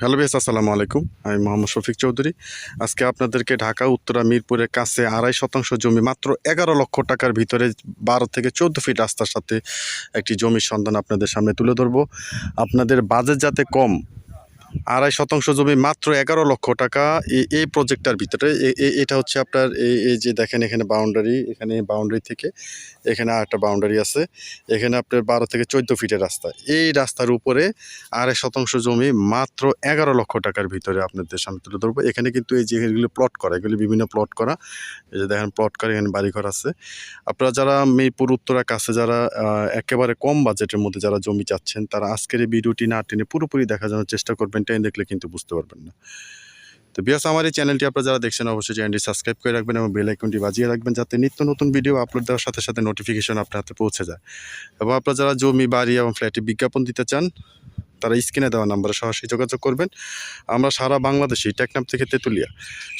Hello base আসসালামু আলাইকুম। আমি মোহাম্মদ শফিক চৌধুরী। আজকে আপনাদেরকে ঢাকা, উত্তরা, মিরপুরের কাছে আড়াই শতাংশ জমি, মাত্র এগারো লক্ষ টাকার ভিতরে বারো থেকে চোদ্দ ফিট রাস্তার সাথে একটি জমির সন্ধান আপনাদের সামনে তুলে ধরবো। আপনাদের বাজেট যাতে কম আড়াই শতাংশ জমি মাত্র এগারো লক্ষ টাকা। এই- প্রজেক্টটার ভিতরে এটা হচ্ছে আপনার এই যে দেখেন এখানে বাউন্ডারি এখানে বাউন্ডারি থেকে এখানে আরেকটা বাউন্ডারি আছে। এখানে আপনার বারো থেকে চোদ্দ ফিটের রাস্তা। এই রাস্তার উপরে আড়াই শতাংশ জমি মাত্র এগারো লক্ষ টাকার ভিতরে আপনাদের সামনে তুলে ধরবো। এখানে কিন্তু এই যে এগুলো প্লট করা, এগুলি বিভিন্ন প্লট করা। এই যে দেখেন প্লট করা, এখানে বাড়িঘর আছে। আপনারা যারা মিরপুর উত্তরার কাছে যারা একেবারে কম বাজেটের মধ্যে যারা জমি চাচ্ছেন, তারা আজকের এই ভিডিওটি না টেনে পুরোপুরি দেখার জন্য চেষ্টা করবেন। টেন দেখলে কিন্তু বুঝতে পারবেন না। তো বিয়াস আমার এই চ্যানেলটি আপনারা যারা দেখছেন, অবশ্যই চ্যানেলটি সাবস্ক্রাইব করে রাখবেন এবং বেল আইকনটি বাজিয়ে রাখবেন যাতে নিত্য নতুন ভিডিও আপলোড দেওয়ার সাথে সাথে নোটিফিকেশন আপনার হাতে পৌঁছে যায়। এবং আপনারা যারা জমি, বাড়ি এবং ফ্ল্যাটে বিজ্ঞাপন দিতে চান, তারা স্ক্রিনে দেওয়া নাম্বারে সরাসরি যোগাযোগ করবেন। আমরা সারা বাংলাদেশে টেকনাম থেকে তেঁতুলিয়া,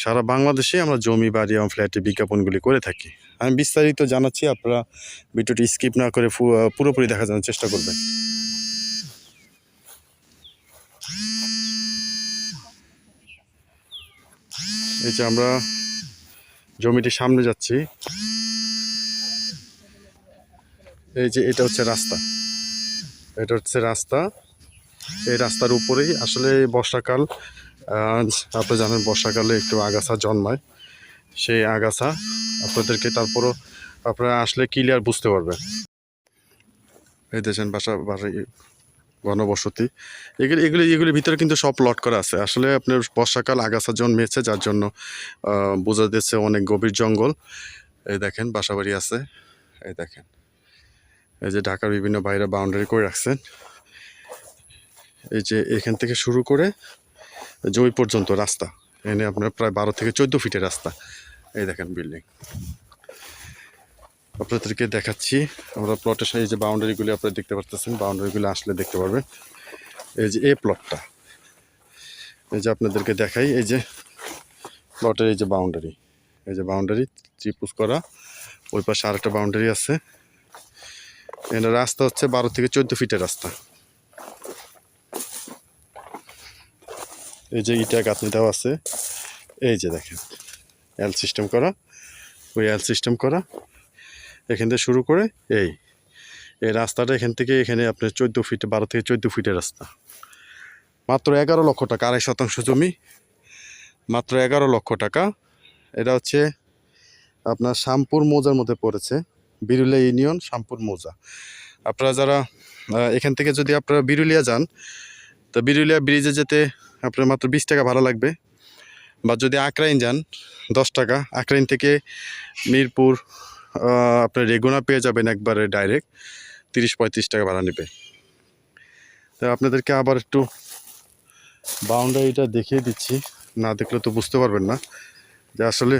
সারা বাংলাদেশে আমরা জমি, বাড়ি এবং ফ্ল্যাটে বিজ্ঞাপনগুলি করে থাকি। আমি বিস্তারিত জানাচ্ছি, আপনারা ভিডিওটি স্কিপ না করে পুরোপুরি দেখার জন্য চেষ্টা করবেন। এই যে আমরা জমিটির সামনে যাচ্ছি। এই যে এটা হচ্ছে রাস্তা। এটা হচ্ছে রাস্তা। এই রাস্তার উপরেই আসলে বর্ষাকাল আপনি জানেন বর্ষাকালে একটু আগাছা জন্মায়। সেই আগাছা আপনাদেরকে তারপরও আপনারা আসলে ক্লিয়ার বুঝতে পারবেন। এই দেখেন বাসা বাড়ি ঘনবসতি। এগুলি এগুলি, এগুলির ভিতরে কিন্তু সব প্লট করা আছে। আসলে আপনার বর্ষাকাল আগাছা জন্মেছে, যার জন্য বোঝা যাচ্ছে অনেক গভীর জঙ্গল। এই দেখেন, বাসাবাড়ি আছে। এই দেখেন। এই যে ঢাকার বিভিন্ন বাইরে বাউন্ডারি করে রাখছেন। এই যে এখান থেকে শুরু করে যে পর্যন্ত রাস্তা। এখানে আপনার প্রায় বারো থেকে চোদ্দ ফিটের রাস্তা। এই দেখেন বিল্ডিং আপনাদেরকে দেখাচ্ছি। আমরা প্লটের সাথে যে বাউন্ডারিগুলি আপনারা দেখতে পারতেছেন বাউন্ডারিগুলি আসলে দেখতে পারবেন। এই যে এ প্লটটা এই যে আপনাদেরকে দেখাই, এই যে প্লটের এই যে বাউন্ডারি এই যে বাউন্ডারি ত্রিপুজ করা। ওই পাশে আরেকটা বাউন্ডারি আছে। এটা রাস্তা হচ্ছে বারো থেকে চোদ্দ ফিটের রাস্তা। এই যে ইটা গাঁথনি দেওয়া আছে। এই যে দেখেন এল সিস্টেম করা। ওই এল সিস্টেম করা। এখান থেকে শুরু করে এই এই রাস্তাটা এখান থেকে এখানে আপনার চোদ্দ ফিট বারো থেকে চোদ্দ ফিটের রাস্তা। মাত্র এগারো লক্ষ টাকা, আড়াই শতাংশ জমি। মাত্র এগারো লক্ষ টাকা। এটা হচ্ছে আপনার শ্যামপুর মৌজার মধ্যে পড়েছে, বিরুলিয়া ইউনিয়ন শ্যামপুর মৌজা। আপনারা যারা এখান থেকে যদি আপনারা বিরুলিয়া যান, তো বিরুলিয়া ব্রিজে যেতে আপনার মাত্র বিশ টাকা ভাড়া লাগবে। বা যদি আকরাইন যান, দশ টাকা। আকরাইন থেকে মিরপুর আপনার রেগুনা পেয়ে যাবেন একবারে ডাইরেক্ট তিরিশ, পঁয়ত্রিশ টাকা ভাড়া নেবে। তো আপনাদেরকে আবার একটু বাউন্ডারিটা দেখিয়ে দিচ্ছি। না দেখলে তো বুঝতে পারবেন না। যে আসলে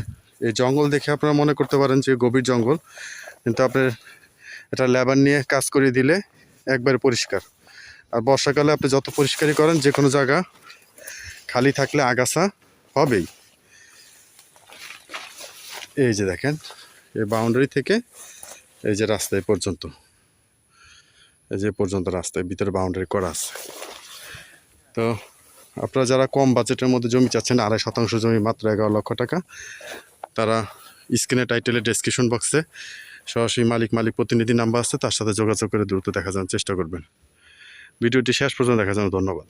এই জঙ্গল দেখে আপনারা মনে করতে পারেন যে গভীর জঙ্গল। কিন্তু আপনার এটা লেবার নিয়ে কাজ করে দিলে একবারে পরিষ্কার। আর বর্ষাকালে আপনি যত পরিষ্কারই করেন, যে কোনো জায়গা খালি থাকলে আগাছা হবেই। এই যে দেখেন। এই বাউন্ডারি থেকে এই যে রাস্তা এই পর্যন্ত। এই যে পর্যন্ত রাস্তায় ভিতরে বাউন্ডারি করা আছে। তো আপনারা যারা কম বাজেটের মধ্যে জমি চাচ্ছেন, আড়াই শতাংশ জমি মাত্র এগারো লক্ষ টাকা, তারা স্ক্রিনে টাইটেলের ডেসক্রিপশন বক্সে সরাসরি মালিক মালিক প্রতিনিধি নাম্বার আছে, তার সাথে যোগাযোগ করে দ্রুত দেখা যাওয়ার চেষ্টা করবেন। ভিডিওটি শেষ পর্যন্ত দেখা জন্য ধন্যবাদ।